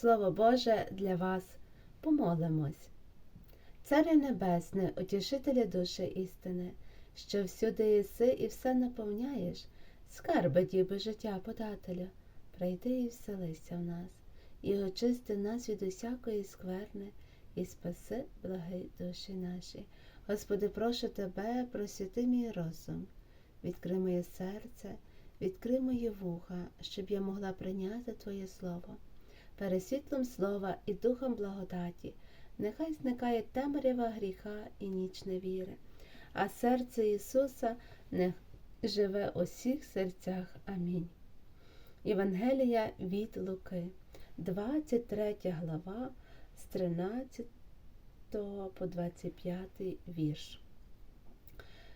Слово Боже для вас. Помолимось. Царю Небесне, утішителя душі істини, що всюди єси і все наповняєш, скарби діби життя подателя, прийди і вселися в нас, і очисти нас від усякої скверни, і спаси, благи душі наші. Господи, прошу Тебе, просвіти мій розум, відкрий моє серце, відкрий мої вуха, щоб я могла прийняти Твоє Слово. Перед світлом слова і духом благодаті, нехай зникає темрява гріха і ніч невіри, а серце Ісуса не живе у всіх серцях. Амінь. Євангелія від Луки, 23 глава, з 13 по 25 вірш.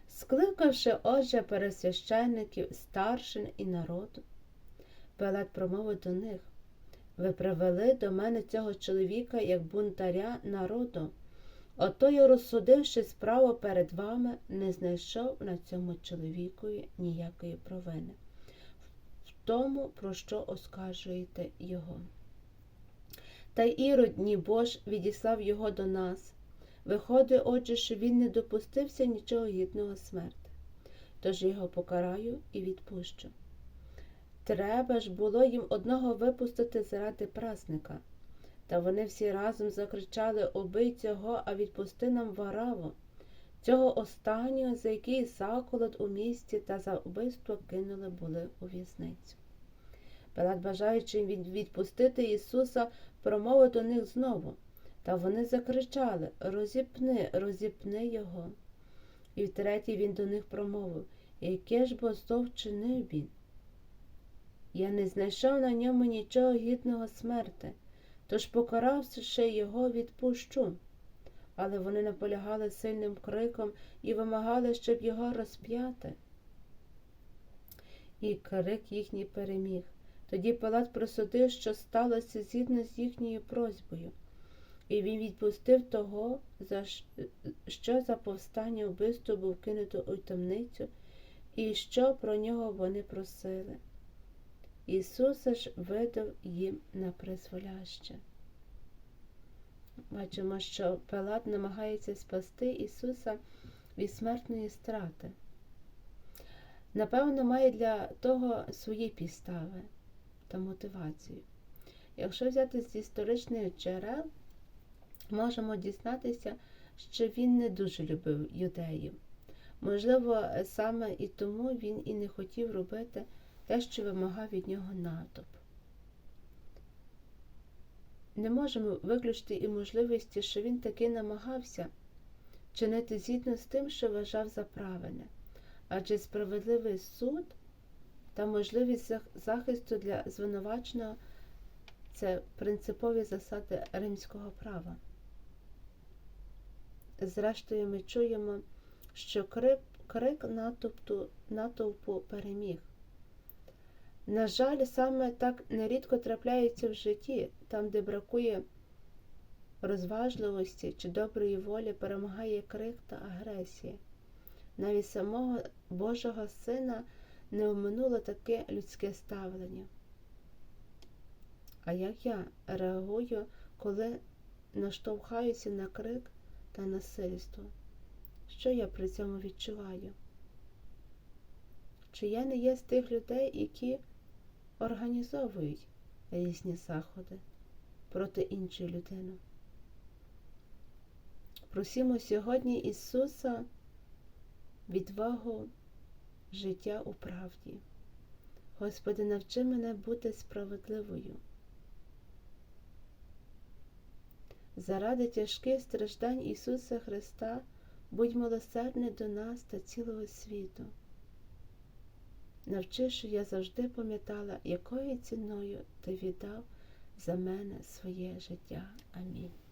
Скликавши отже пересвященників, старшин і народу, Пилат промовив до них ви привели до мене цього чоловіка як бунтаря народу. Ото я, розсудивши справу перед вами, не знайшов на цьому чоловікові ніякої провини, в тому, про що оскаржуєте його. Та ірод, ні Бож, відіслав його до нас. Виходить, отже, що він не допустився нічого гідного смерти. Тож його покараю і відпущу. Треба ж було їм одного випустити заради прасника. Та вони всі разом закричали Убий цього, а відпусти нам вараву, цього останнього, за який заколот у місті та за вбивство кинули були у в'язницю. Пилат, бажаючи відпустити Ісуса, промовив до них знову. Та вони закричали Розіпни, розіпни його. І втретє він до них промовив Яке ж бо зло вчинив він? Я не знайшов на ньому нічого гідного смерти, тож покаравши його, відпущу. Але вони наполягали сильним криком і вимагали, щоб його розп'яти. І крик їхній переміг. Тоді Пилат просудив, що сталося згідно з їхньою просьбою, і він відпустив того, за що за повстання вбивство був кинуто у темницю, і що про нього вони просили. Ісуса ж видав їм на призволяще. Бачимо, що Пилат намагається спасти Ісуса від смертної страти. Напевно, має для того свої підстави та мотивацію. Якщо взяти з історичних джерел, можемо дізнатися, що він не дуже любив юдеїв. Можливо, саме і тому він і не хотів робити те, що вимагав від нього натовп. Не можемо виключити і можливості, що він таки намагався чинити згідно з тим, що вважав за правильне, адже справедливий суд та можливість захисту для звинуваченого це принципові засади римського права. Зрештою, ми чуємо, що крик, натовпу переміг. На жаль, саме так нерідко трапляється в житті, там, де бракує розважливості чи доброї волі, перемагає крик та агресія. Навіть самого Божого Сина не оминуло таке людське ставлення. А як я реагую, коли наштовхаюся на крик та насильство? Що я при цьому відчуваю? Чи я не є з тих людей, які організовують різні заходи проти іншої людини. Просімо сьогодні Ісуса відвагу життя у правді. Господи, навчи мене бути справедливою. Заради тяжких страждань Ісуса Христа будь милосердний до нас та цілого світу. Навчи, я завжди пам'ятала, якою ціною ти віддав за мене своє життя. Амінь.